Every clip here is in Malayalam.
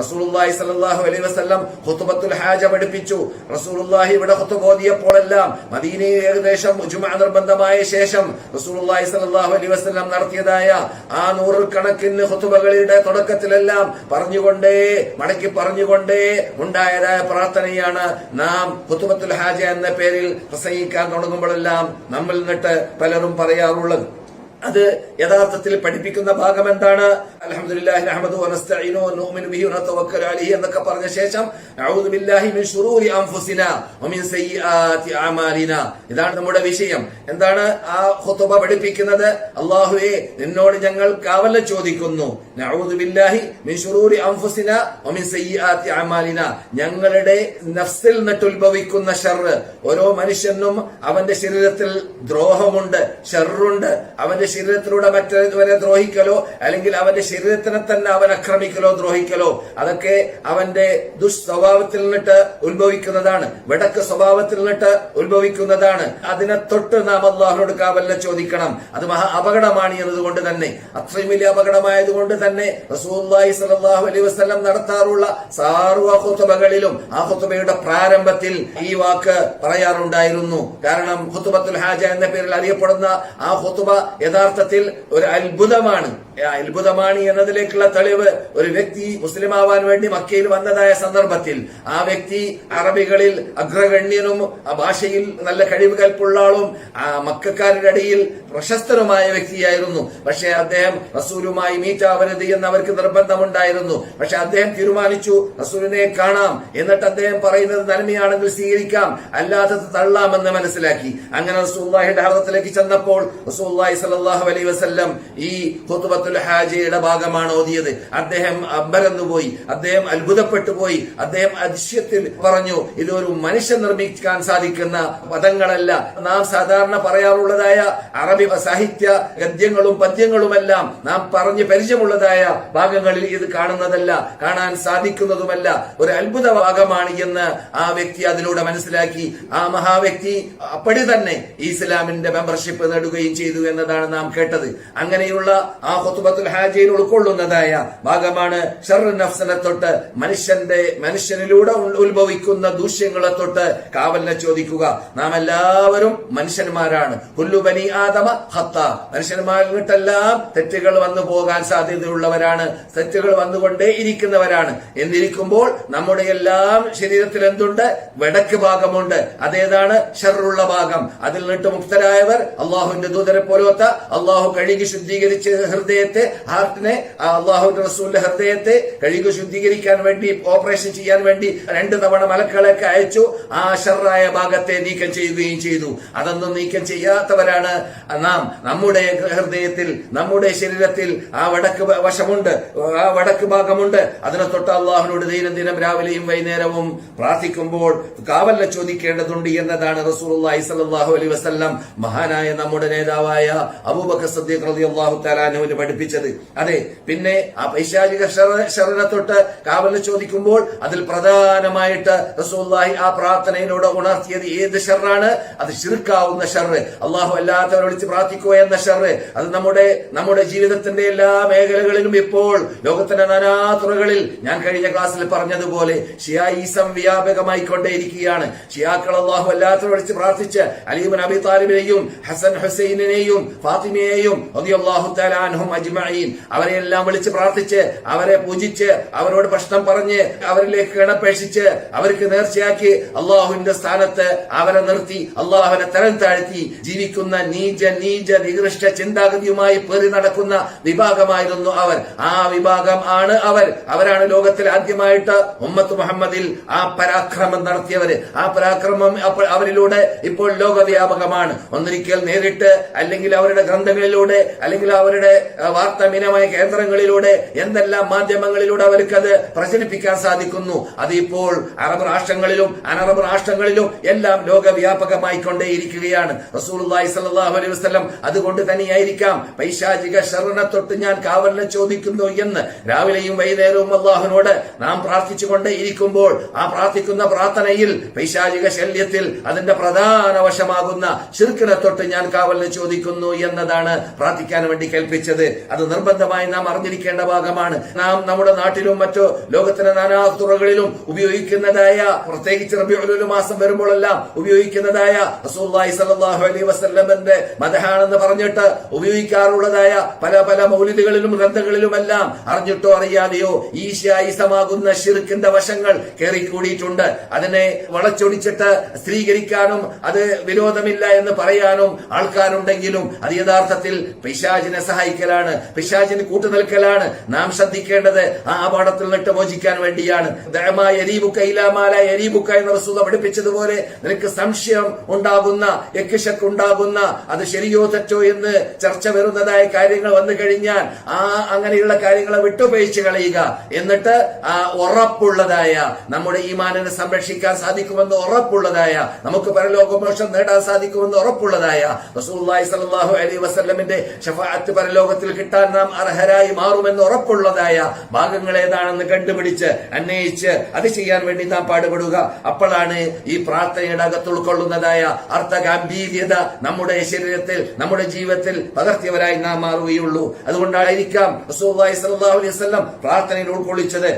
റസൂലുള്ളാഹി സ്വല്ലല്ലാഹു അലൈഹി വസല്ലം ഖുതുബത്തുൽ ഹാജ പഠിപ്പിച്ചു. റസൂലുള്ളാഹി ഇവിടെ ഖുത്ബ ഓതിയപ്പോഴെല്ലാം മദീനയിൽ ഏകദേശം ജുമഅ നിർബന്ധമായ ശേഷം റസൂലുള്ളാഹി സ്വല്ലല്ലാഹു അലൈഹി വസല്ലം നടത്തിയതായ ആ നൂറുകണക്കിന് ഖുതുബകളുടെ തുടക്കത്തിലെല്ലാം പറഞ്ഞുകൊണ്ടേ മടക്കി പറഞ്ഞുകൊണ്ടേ ഉണ്ടായതായ പ്രാർത്ഥനയാണ് നാം ഖുതുബത്തുൽ ഹാജ എന്ന പേരിൽ പ്രസംഗിക്കാൻ തുടങ്ങുമ്പോഴെല്ലാം നമ്മൾ നിന്നിട്ട് പലരും പറയാറുള്ളത്. അത് യഥാർത്ഥത്തിൽ പഠിപ്പിക്കുന്ന ഭാഗം എന്താണ് എന്നൊക്കെ പറഞ്ഞ ശേഷം ഇതാണ് നമ്മുടെ വിഷയം. എന്താണ് ആ ഹുത്തുബ പഠിപ്പിക്കുന്നത്? അല്ലാഹുവേ നിന്നോട് ഞങ്ങൾ കാവല ചോദിക്കുന്നു. ഞങ്ങളുടെ നഫ്സിൽ നിട്ടുത്ഭവിക്കുന്ന ഷർറ് ഓരോ മനുഷ്യനും അവന്റെ ശരീരത്തിൽ ദ്രോഹമുണ്ട് ഷർറുണ്ട് അവന്റെ ശരീരത്തിലൂടെ മറ്റവരെ ദ്രോഹിക്കലോ അല്ലെങ്കിൽ അവന്റെ ശരീരത്തിനെ തന്നെ അവൻ ആക്രമിക്കലോ ദ്രോഹിക്കലോ അതൊക്കെ അവന്റെ ദുഷ്സ്വഭാവത്തിൽ നിന്നിട്ട് ഉത്ഭവിക്കുന്നതാണ്. വെടക്ക് സ്വഭാവത്തിൽ നിന്നിട്ട് ഉത്ഭവിക്കുന്നതാണ്. അതിനെ തൊട്ട് നാം അള്ളാഹുനോട് കാവല്ല ചോദിക്കണം. അത് മഹാ അപകടമാണ് എന്നതുകൊണ്ട് തന്നെ. അത്രയും വലിയ അപകടമായതുകൊണ്ട് തന്നെ റസൂല്ലായി സലാഹു അലൈഹി വസ്ലം നടത്താറുള്ള സാർവ ആ ഹുത്തുബയുടെ പ്രാരംഭത്തിൽ ഈ വാക്ക് പറയാറുണ്ടായിരുന്നു. കാരണം ഹുത്തുബത്തുൽ ഹാജ എന്ന പേരിൽ അറിയപ്പെടുന്ന ആ ഹുത്തുബ യഥാർത്ഥത്തിൽ ഒരു അത്ഭുതമാണ്. അത്ഭുതമാണ് എന്നതിലേക്കുള്ള തെളിവ് ഒരു വ്യക്തി മുസ്ലിം ആവാൻ വേണ്ടി മക്കയിൽ വന്നതായ സന്ദർഭത്തിൽ. ആ വ്യക്തി അറബികളിൽ അഗ്രഗണ്യനും ആ ഭാഷയിൽ നല്ല കഴിവ് കൽപ്പുള്ള ആളും ആ മക്കാരുടെ ഇടയിൽ പ്രശസ്തനുമായ വ്യക്തിയായിരുന്നു. പക്ഷേ അദ്ദേഹം റസൂലുമായി മീറ്റ് ആവരുത് എന്ന് അവർക്ക് നിർബന്ധമുണ്ടായിരുന്നു. പക്ഷെ അദ്ദേഹം തീരുമാനിച്ചു റസൂലിനെ കാണാം. എന്നിട്ട് അദ്ദേഹം പറയുന്നത് നന്മയാണെങ്കിൽ സ്വീകരിക്കാം അല്ലാത്തത് തള്ളാമെന്ന് മനസ്സിലാക്കി. അങ്ങനെ റസൂല്ലാഹിയുടെ ഹർദത്തിലേക്ക് ചെന്നപ്പോൾ റസൂല്ലാഹി സല്ലല്ലാഹു അലൈ വസ്ല്ലം ഈ ഖുത്ബത്തുൽ ഹാജയുടെ ഭാഗമാണ് ഓതിയത്. അദ്ദേഹം അമ്പരന്നുപോയി. അദ്ദേഹം അത്ഭുതപ്പെട്ടു പോയി അദ്ദേഹം അതിശയത്തിൽ പറഞ്ഞു ഇതൊരു മനുഷ്യൻ നിർമ്മിക്കാൻ സാധിക്കുന്ന പദങ്ങളല്ല. നാം സാധാരണ പറയാറുള്ളതായ അറബി സാഹിത്യ ഗദ്യങ്ങളും പദ്യങ്ങളുമെല്ലാം നാം പറഞ്ഞ് പരിചയമുള്ളതായ ഭാഗങ്ങളിൽ ഇത് കാണുന്നതല്ല കാണാൻ സാധിക്കുന്നതുമല്ല. ഒരു അത്ഭുത ഭാഗമാണ് എന്ന് ആ വ്യക്തി അതിലൂടെ മനസ്സിലാക്കി. ആ മഹാവ്യക്തി അപ്പടി തന്നെ ഇസ്ലാമിന്റെ മെമ്പർഷിപ്പ് നേടുകയും ചെയ്തു എന്നതാണ് നാം കേട്ടത്. അങ്ങനെയുള്ള ആ ഹുത്തുബത്തുൽ ഹാജയിൽ ഉൾക്കൊള്ളുന്നതായ ഭാഗമാണ് ഷർനഫ്സനെ നഫ്സനെ തൊട്ട് മനുഷ്യന്റെ മനുഷ്യനിലൂടെ ഉത്ഭവിക്കുന്ന ദൂഷ്യങ്ങളെ തൊട്ട് കാവലിനെ ചോദിക്കുക. നാം എല്ലാവരും മനുഷ്യന്മാരാണ്. ഹുല്ലുബനി ആദമ ഹത്ത മനുഷ്യന്മാരിൽ നിന്നിട്ടെല്ലാം തെറ്റുകൾ വന്നു പോകാൻ സാധ്യതയുള്ളവരാണ്. തെറ്റുകൾ വന്നുകൊണ്ടേ ഇരിക്കുന്നവരാണ്. എന്നിരിക്കുമ്പോൾ നമ്മുടെ എല്ലാം ശരീരത്തിൽ എന്തുണ്ട്? വടക്ക് ഭാഗമുണ്ട്. അതേതാണ് ഷെറുള്ള ഭാഗം. അതിൽ നിന്നിട്ട് മുക്തരായവർ അള്ളാഹുവിന്റെ ദൂതരെ പോലോത്ത അള്ളാഹു കഴുകി ശുദ്ധീകരിച്ച് ഹൃദയത്തെ ഹാർട്ടിനെ അള്ളാഹു റസൂലിന്റെ ഹൃദയത്തെ കഴുകി ശുദ്ധീകരിക്കാൻ വേണ്ടി ഓപ്പറേഷൻ ചെയ്യാൻ വേണ്ടി രണ്ട് തവണ മലക്കളൊക്കെ അയച്ചു. ആ ഷർറായ ഭാഗത്തെ നീക്കം ചെയ്യുകയും ചെയ്തു. അതൊന്നും നീക്കം ചെയ്യാത്തവരാണ്. നാം നമ്മുടെ ഹൃദയത്തിൽ നമ്മുടെ ശരീരത്തിൽ ആ വടക്ക് വശമുണ്ട്. ആ വടക്ക് ഭാഗമുണ്ട്. അതിനെ തൊട്ട് അള്ളാഹുനോട് ദൈനംദിനം രാവിലെയും വൈകുന്നേരവും പ്രാർത്ഥിക്കുമ്പോൾ കാവല്ല ചോദിക്കേണ്ടതുണ്ട് എന്നതാണ് സ്വല്ലല്ലാഹു അലൈഹി വസല്ലം മഹാനായ നമ്മുടെ നേതാവായ അബൂബക്കർ സദ്ദീഖ് റളിയല്ലാഹു തആലാനുവിന് പഠിപ്പിച്ചത്. അതെ പിന്നെ ആ പൈശാചിക ശരണത്തൊട്ട് കാവൽ ചോദിക്കുമ്പോൾ അതിൽ പ്രധാനമായിട്ട് റസൂല്ലാഹി ആ പ്രാർത്ഥനയിലൂടെ ഉണർത്തിയത് ഏത് ഷെറാണ് അത് ശിർക്കാവുന്ന ഷെറ് അള്ളാഹു അല്ലാത്തവരെ വിളിച്ച് പ്രാർത്ഥിക്കുക എന്ന ഷെറ് അത് നമ്മുടെ നമ്മുടെ ജീവിതത്തിന്റെ എല്ലാ മേഖലകളിലും ഇപ്പോൾ ലോകത്തിന്റെ നാനാതുറകളിൽ ഞാൻ കഴിഞ്ഞ ക്ലാസ്സിൽ പറഞ്ഞതുപോലെ ഷിയായിസം വ്യാപകമായിക്കൊണ്ടേയിരിക്കുകയാണ്. ഷിയാക്കൾ അള്ളാഹു അല്ലാത്തവരെ വിളിച്ച് പ്രാർത്ഥിച്ച് അലീബൻ അബി താലിബിനെയും ഹസൻ ഹുസൈനിനെയും ഫാത്തിമയെയും റളിയല്ലാഹു തആല അൻഹും അജ്മഈൻ അവരെയെല്ലാം വിളിച്ച് പ്രാർത്ഥിച്ച് അവരെ പൂജിച്ച് അവരോട് ഭക്ഷണം പറഞ്ഞ് അവരിലേക്ക് കിണപ്പേക്ഷിച്ച് അവർക്ക് നേർച്ചയാക്കി അള്ളാഹുവിന്റെ സ്ഥാനത്ത് അവരെ നിർത്തി അള്ളാഹുവിനെ തരം താഴ്ത്തി ജീവിക്കുന്ന നീച നീച നികൃഷ്ട ചിന്താഗതിയുമായി പേറി നടക്കുന്ന വിഭാഗമായിരുന്നു അവർ. ആ വിഭാഗം ആണ് അവർ. അവരാണ് ലോകത്തിൽ ആദ്യമായിട്ട് മുഹമ്മദ് മുഹമ്മദിൽ ആ പരാക്രമം നടത്തിയവര്. ആ പരാക്രമം അവരിലൂടെ ഇപ്പോൾ ലോകവ്യാപകമാണ്. ഒന്നിരിക്കൽ നേരിട്ട് അല്ലെങ്കിൽ അവരുടെ ഗ്രന്ഥങ്ങളിലൂടെ അല്ലെങ്കിൽ അവരുടെ വാർത്താവിനിമയ കേന്ദ്രങ്ങളിലൂടെ എന്തെല്ലാം മാധ്യമങ്ങളിലൂടെ അവർക്കത് പ്രചരിപ്പിക്കാൻ സാധിക്കുന്നു? അതിപ്പോൾ അറബ് രാഷ്ട്രങ്ങളിലും അനറബ് രാഷ്ട്രങ്ങളിലും എല്ലാം ലോകവ്യാപകമായി കൊണ്ടേയിരിക്കുകയാണ് സ്വല്ലല്ലാഹു അലൈഹി വസല്ലം അതുകൊണ്ട് തന്നെയായിരിക്കാം. പൈശാചിക ശരണ തൊട്ട് ഞാൻ കാവലിനെ ചോദിക്കുന്നു എന്ന് രാവിലെയും വൈകുന്നേരവും അള്ളാഹുനോട് നാം പ്രാർത്ഥിച്ചുകൊണ്ടേ ഇരിക്കുമ്പോൾ ആ പ്രാർത്ഥിക്കുന്ന പ്രാർത്ഥനയിൽ പൈശാചിക ശല്യത്തിൽ അതിന്റെ പ്രധാന വശമാകുന്ന ശിർക്കിനെ തൊട്ട് ഞാൻ കാവലിനെ ചോദിക്കുന്നു എന്നതാണ് പ്രാർത്ഥിക്കാൻ വേണ്ടി കൽപ്പിച്ചത് അത് നിർബന്ധമായി നാം അറിഞ്ഞിരിക്കേണ്ട ഭാഗമാണ്. നാം നമ്മുടെ നാട്ടിലും മറ്റു ലോകത്തിന്റെ നാനാതുറകളിലും ഉപയോഗിക്കുന്നതായ പ്രത്യേകിച്ച് റബിയുൽ മാസം വരുമ്പോഴെല്ലാം ഉപയോഗിക്കുന്നതായ റസൂലുള്ളാഹി സ്വല്ലല്ലാഹു അലൈഹി വസല്ലമന്റെ മദഹാണെന്ന് പറഞ്ഞിട്ട് ഉപയോഗിക്കാറുള്ളതായ പല പല മൗലിദുകളിലും ഗ്രന്ഥങ്ങളിലുമെല്ലാം അറിഞ്ഞിട്ടോ അറിയാതെയോ ഈശായിസമാകുന്ന ഷിർക്കിന്റെ വശങ്ങൾ കയറിക്കൂടിയിട്ടുണ്ട് അതിനെ വളച്ചൊടിച്ചിട്ട് സ്ത്രീകരിക്കാനും അത് വിരോധമില്ല എന്ന് പറയാനും ആൾക്കാരുണ്ടെങ്കിലും അത് യഥാർത്ഥത്തിൽ പിശാചിനെ സഹായിക്കലാണ്. പിശാചിന് കൂട്ടുനിൽക്കലാണ്. നാം ശ്രദ്ധിക്കേണ്ടത് ആ അപകടത്തിൽ നിന്നിട്ട് മോചിക്കാൻ വേണ്ടിയാണ്. എന്ന റസൂല പഠിപ്പിച്ചതുപോലെ നിനക്ക് സംശയം ഉണ്ടാകുന്ന യക്ഷക്ക് ഉണ്ടാകുന്ന അത് ശരിയോ തെറ്റോ എന്ന് ചർച്ച വരുന്നതായ കാര്യങ്ങൾ വന്നു കഴിഞ്ഞാൽ ആ അങ്ങനെയുള്ള കാര്യങ്ങളെ വിട്ടുപയോഗിച്ച് കളയുക. എന്നിട്ട് ആ ഉറപ്പുള്ളതായ നമ്മുടെ ഈമാനിനെ സംരക്ഷിക്കാൻ സാധിക്കുമെന്ന് ഉറപ്പുള്ളതായ നമുക്ക് പരലോകമോക്ഷം നേടാൻ സാധിക്കുമെന്ന് ഉറപ്പുള്ളതായ റസൂലുള്ളാഹി സ്വല്ലല്ലാഹു അലൈഹി വസ്ലമിന്റെ ഷഫാത്ത് പരലോകത്തിൽ കിട്ടാൻ നാം അർഹരായി മാറുമെന്ന് ഉറപ്പുള്ളതായ ഭാഗങ്ങൾ ഏതാണെന്ന് കണ്ടുപിടിച്ച് അന്വേഷിച്ച് അത് ചെയ്യാൻ വേണ്ടി നാം പാടുപെടുക. അപ്പോഴാണ് ഈ പ്രാർത്ഥനയുടെ അകത്ത് ഉൾക്കൊള്ളുന്നതായ അർത്ഥഗാംഭീര്യത നമ്മുടെ ശരീരത്തിൽ നമ്മുടെ ജീവിതത്തിൽ പകർത്തിയവരായി നാം മാറുകയുള്ളൂ. അതുകൊണ്ടായിരിക്കാം വസല്ലം പ്രാർത്ഥനയിൽ ഉൾക്കൊള്ളിച്ചത്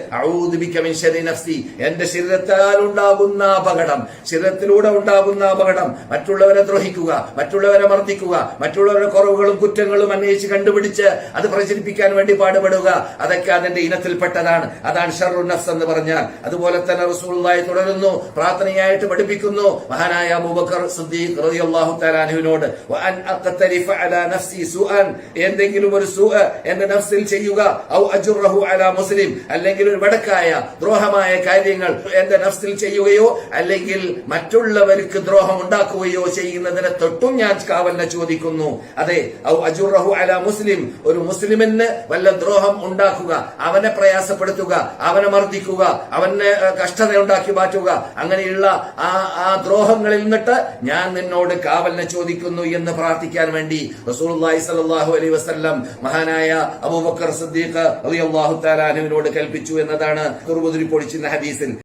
എന്റെ ശരീരത്താൽ ഉണ്ടാകുന്ന അപകടം ശരീരത്തിലൂടെ ഉണ്ടാകുന്ന അപകടം മറ്റുള്ളവരെ ദ്രോഹിക്കുക മറ്റുള്ളവരെ മർദ്ദിക്കുക മറ്റുള്ളവരുടെ കുറവുകളും കുറ്റങ്ങളും അന്വേഷിച്ച് കണ്ടുപിടിച്ച് അത് പ്രചരിപ്പിക്കാൻ വേണ്ടി പാടുപെടുക. അതൊക്കെ അതിന്റെ ഇനത്തിൽപ്പെട്ടതാണ്. അതാണ് ഷർറു നഫ്സ് എന്ന് പറഞ്ഞാൽ. അതുപോലെ തന്നെ റസൂലുള്ളാഹി തുടരുന്നു. പ്രാർത്ഥനയായിട്ട് പഠിപ്പിക്കുന്നു. മഹാനായ അബൂബക്കർ സിദ്ദീഖ് റളിയല്ലാഹു വഅൻ നഫ്സി എന്തെങ്കിലും ഒരു സുഅ എന്റെ നഫ്സിൽ ചെയ്യുക. ഔ അലാ മുസ്ലിം. അല്ലെങ്കിൽ ഒരു വടക്കായ ദ്രോഹമായ കാര്യങ്ങൾ എന്റെ നഫ്സിൽ ചെയ്യുകയോ അല്ലെങ്കിൽ മറ്റുള്ളവർക്ക് ദ്രോഹം ഉണ്ടാക്കുകയോ ചെയ്യുന്നതിനെ തൊട്ടും ഞാൻ കാവലിനെ ചോദിക്കുന്നു. അതെ ഔ അജുറഹു അലാ മുസ്ലിം. ഒരു മുസ്ലിമിന് വല്ല ദ്രോഹം ഉണ്ടാക്കുക അവനെ പ്രയാസപ്പെടുത്തുക അവനെ മർദ്ദിക്കുക അവനെ ഏഹ്, കഷ്ടത ഉണ്ടാക്കി മാറ്റുക അങ്ങനെയുള്ള ആ ആ ദ്രോഹങ്ങളിൽ നിന്നിട്ട് ഞാൻ നിന്നോട് കാവലിനെ ചോദിക്കുന്നു എന്ന് പ്രാർത്ഥിക്കാൻ വേണ്ടി റസൂലുള്ളാഹി സലാഹു അലൈ വസല്ലം മഹാനായ അബൂബക്കർ സിദ്ദീഖ് അലി അള്ളാഹു താലാനുവിനോട് കൽപ്പിച്ചു എന്നതാണ് കുർബുദുരി പൊടിച്ചിരുന്ന ഹദീസിൽ.